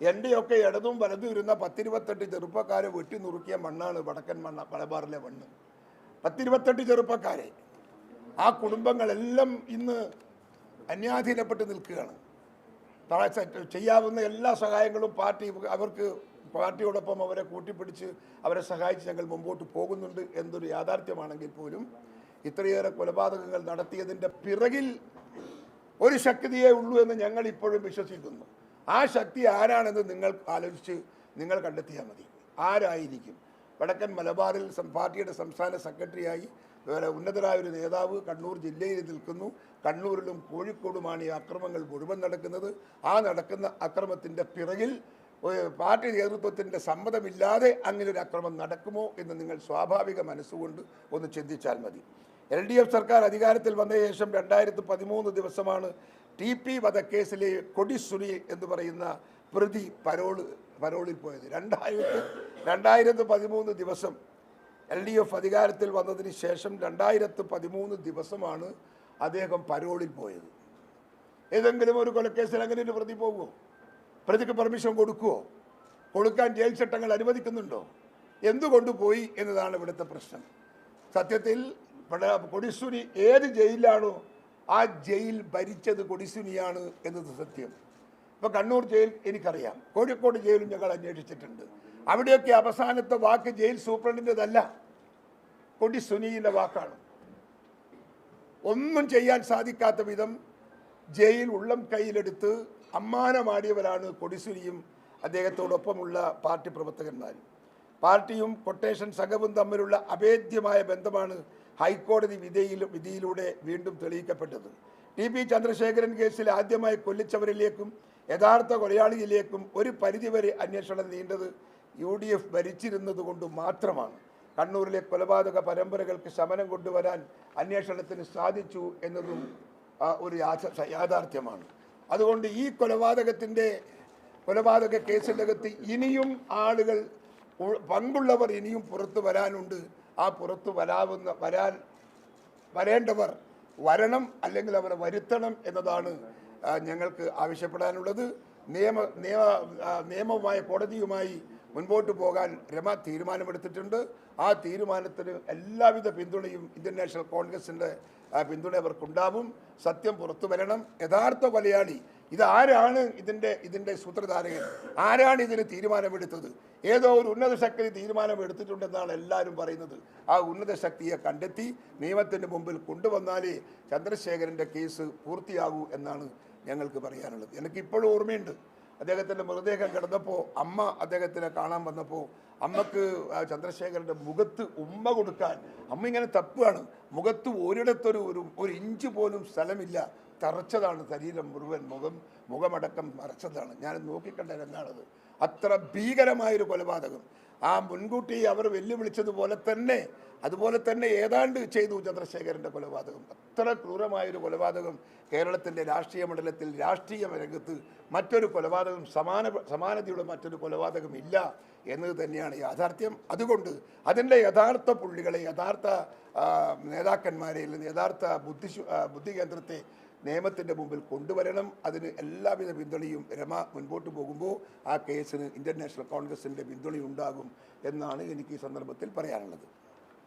എന്റെയൊക്കെ ഇടതും വലതും ഇരുന്ന പത്തിരുപത്തെട്ട് ചെറുപ്പക്കാരെ വെട്ടി നുറുക്കിയ മണ്ണാണ് വടക്കൻ മണ്ണ മലബാറിലെ മണ്ണ്. പത്തിരുപത്തെട്ട് ചെറുപ്പക്കാരെ. ആ കുടുംബങ്ങളെല്ലാം ഇന്ന് അന്യാധീനപ്പെട്ട് നിൽക്കുകയാണ്. ചെയ്യാവുന്ന എല്ലാ സഹായങ്ങളും പാർട്ടി അവർക്ക് പാർട്ടിയോടൊപ്പം അവരെ കൂട്ടിപ്പിടിച്ച് അവരെ സഹായിച്ച് ഞങ്ങൾ മുമ്പോട്ട് പോകുന്നുണ്ട് എന്നൊരു യാഥാർത്ഥ്യമാണെങ്കിൽ പോലും ഇത്രയേറെ കൊലപാതകങ്ങൾ നടത്തിയതിന്റെ പിറകിൽ ഒരു ശക്തിയേ ഉള്ളൂ എന്ന് ഞങ്ങൾ ഇപ്പോഴും വിശ്വസിക്കുന്നു. ആ ശക്തി ആരാണെന്ന് നിങ്ങൾ ആലോചിച്ച് നിങ്ങൾ കണ്ടെത്തിയാൽ മതി. ആരായിരിക്കും? വടക്കൻ മലബാറിൽ പാർട്ടിയുടെ സംസ്ഥാന സെക്രട്ടറിയായി ഉന്നതരായ ഒരു നേതാവ് കണ്ണൂർ ജില്ലയിൽ നിൽക്കുന്നു. കണ്ണൂരിലും കോഴിക്കോടുമാണ് ഈ അക്രമങ്ങൾ മുഴുവൻ നടക്കുന്നത്. ആ നടക്കുന്ന അക്രമത്തിന്റെ പിറകിൽ പാർട്ടി നേതൃത്വത്തിന്റെ സമ്മതമില്ലാതെ അങ്ങനെ ഒരു അക്രമം നടക്കുമോ എന്ന് നിങ്ങൾ സ്വാഭാവിക മനസ്സുകൊണ്ട് ഒന്ന് ചിന്തിച്ചാൽ മതി. എൽ ഡി എഫ് സർക്കാർ അധികാരത്തിൽ വന്ന ശേഷം രണ്ടായിരത്തി പതിമൂന്ന് ദിവസമാണ് ടി പി വധക്കേസിലെ കൊടിസുനി എന്ന് പറയുന്ന പ്രതി പരോൾ പരോളിൽ പോയത്. രണ്ടായിരത്തി രണ്ടായിരത്തി പതിമൂന്ന് ദിവസം എൽ ഡി എഫ് അധികാരത്തിൽ വന്നതിന് ശേഷം രണ്ടായിരത്തി പതിമൂന്ന് ദിവസമാണ് അദ്ദേഹം പരോളിൽ പോയത്. ഏതെങ്കിലും ഒരു കൊലക്കേസിൽ അങ്ങനെ ഒരു പ്രതി പോകുമോ പ്രതിക്ക് പെർമിഷൻ കൊടുക്കുമോ കൊടുക്കാൻ ജയിൽ ചട്ടങ്ങൾ അനുവദിക്കുന്നുണ്ടോ? എന്തുകൊണ്ട് പോയി എന്നതാണ് ഇവിടുത്തെ പ്രശ്നം. സത്യത്തിൽ കൊടിസുനി ഏത് ജയിലിലാണോ ആ ജയിൽ ഭരിച്ചത് കൊടിസുനിയാണ് എന്നത് സത്യം. ഇപ്പോൾ കണ്ണൂർ ജയിൽ എനിക്കറിയാം. കോഴിക്കോട് ജയിലും ഞങ്ങൾ അന്വേഷിച്ചിട്ടുണ്ട്. അവിടെയൊക്കെ അവസാനത്തെ വാക്ക് ജയിൽ സൂപ്രണ്ടിന്റെതല്ല. കൊടിസുനിയുടെ വാക്കാണ്. ഒന്നും ചെയ്യാൻ സാധിക്കാത്ത വിധം ജയിൽ ഉള്ളം കയ്യിലെടുത്ത് അമ്മാനമാടിയവരാണ് കൊടിസുനിയും അദ്ദേഹത്തോടൊപ്പമുള്ള പാർട്ടി പ്രവർത്തകന്മാരും. പാർട്ടിയും കൊട്ടേഷൻ സംഘവും തമ്മിലുള്ള അഭേദ്യമായ ബന്ധമാണ് ഹൈക്കോടതി വിധിയിൽ വിധിയിലൂടെ വീണ്ടും തെളിയിക്കപ്പെട്ടത്. ടി പി ചന്ദ്രശേഖരൻ കേസിൽ ആദ്യമായി കൊല്ലിച്ചവരിലേക്കും യഥാർത്ഥ കൊലയാളിയിലേക്കും ഒരു പരിധിവരെ അന്വേഷണം നീണ്ടത് യു ഡി എഫ് ഭരിച്ചിരുന്നത് കൊണ്ട് മാത്രമാണ്. കണ്ണൂരിലെ കൊലപാതക പരമ്പരകൾക്ക് ശമനം കൊണ്ടുവരാൻ അന്വേഷണത്തിന് സാധിച്ചു എന്നതും ഒരു യാഥാർത്ഥ്യമാണ്. അതുകൊണ്ട് ഈ കൊലപാതകത്തിന്റെ കൊലപാതക കേസിന്റെ അകത്ത് ഇനിയും ആളുകൾ പങ്കുള്ളവർ ഇനിയും പുറത്തു വരാനുണ്ട് ആ പുറത്ത് വരാവുന്ന വരാൻ വരേണ്ടവർ വരണം അല്ലെങ്കിൽ അവരെ വരുത്തണം എന്നതാണ് ഞങ്ങൾക്ക് ആവശ്യപ്പെടാനുള്ളത്. നിയമ നിയമ ആ, നിയമവുമായ കോടതിയുമായി മുൻപോട്ട് പോകാൻ രമ തീരുമാനമെടുത്തിട്ടുണ്ട്. ആ തീരുമാനത്തിന് എല്ലാവിധ പിന്തുണയും ഇന്ത്യൻ നാഷണൽ കോൺഗ്രസിന്റെ പിന്തുണ അവർക്കുണ്ടാവും. സത്യം പുറത്തു വരണം. യഥാർത്ഥ കൊലയാളി ഇതാരാണ് ഇതിന്റെ ഇതിന്റെ സൂത്രധാരകൻ? ആരാണ് ഇതിന് തീരുമാനമെടുത്തത്? ഏതോ ഒരു ഉന്നത ശക്തി തീരുമാനമെടുത്തിട്ടുണ്ടെന്നാണ് എല്ലാവരും പറയുന്നത്. ആ ഉന്നത ശക്തിയെ കണ്ടെത്തി നിയമത്തിന്റെ മുമ്പിൽ കൊണ്ടുവന്നാലേ ചന്ദ്രശേഖരന്റെ കേസ് പൂർത്തിയാകൂ എന്നാണ് ഞങ്ങൾക്ക് പറയാനുള്ളത്. എനിക്കിപ്പോഴും ഓർമ്മയുണ്ട്. അദ്ദേഹത്തിന്റെ മൃതദേഹം കിടന്നപ്പോൾ അമ്മ അദ്ദേഹത്തിനെ കാണാൻ വന്നപ്പോൾ അമ്മയ്ക്ക് ചന്ദ്രശേഖരന്റെ മുഖത്ത് ഉമ്മ കൊടുക്കാൻ അമ്മ ഇങ്ങനെ തപ്പുകയാണ് മുഖത്ത് ഒരിടത്തൊരു ഒരു ഒരു ഇഞ്ച് പോലും സ്ഥലമില്ല. തറച്ചതാണ് ശരീരം മുഴുവൻ മുഖം മുഖമടക്കം മറച്ചതാണ് ഞാൻ നോക്കിക്കണ്ട രംഗാണത് അത്ര ഭീകരമായൊരു കൊലപാതകം. ആ മുൻകൂട്ടി അവർ വെല്ലുവിളിച്ചതുപോലെ തന്നെ അതുപോലെ തന്നെ ഏതാണ്ട് ചെയ്തു ചന്ദ്രശേഖരന്റെ കൊലപാതകം. അത്ര ക്രൂരമായൊരു കൊലപാതകം കേരളത്തിന്റെ രാഷ്ട്രീയ മണ്ഡലത്തിൽ രാഷ്ട്രീയ രംഗത്ത് മറ്റൊരു കൊലപാതകം സമാന സമാനതയുടെ മറ്റൊരു കൊലപാതകം ഇല്ല എന്നത് തന്നെയാണ് യാഥാർത്ഥ്യം. അതുകൊണ്ട് അതിന്റെ യഥാർത്ഥ പുള്ളികളെ യഥാർത്ഥ നേതാക്കന്മാരെ അല്ലെങ്കിൽ യഥാർത്ഥ ബുദ്ധി ബുദ്ധി കേന്ദ്രത്തെ നിയമത്തിന്റെ മുമ്പിൽ കൊണ്ടുവരണം. അതിന് എല്ലാവിധ പിന്തുണയും രമ മുൻപോട്ട് പോകുമ്പോൾ ആ കേസിന് ഇന്ത്യൻ നാഷണൽ കോൺഗ്രസിന്റെ പിന്തുണയുണ്ടാകും എന്നാണ് എനിക്ക് ഈ സന്ദർഭത്തിൽ പറയാനുള്ളത്.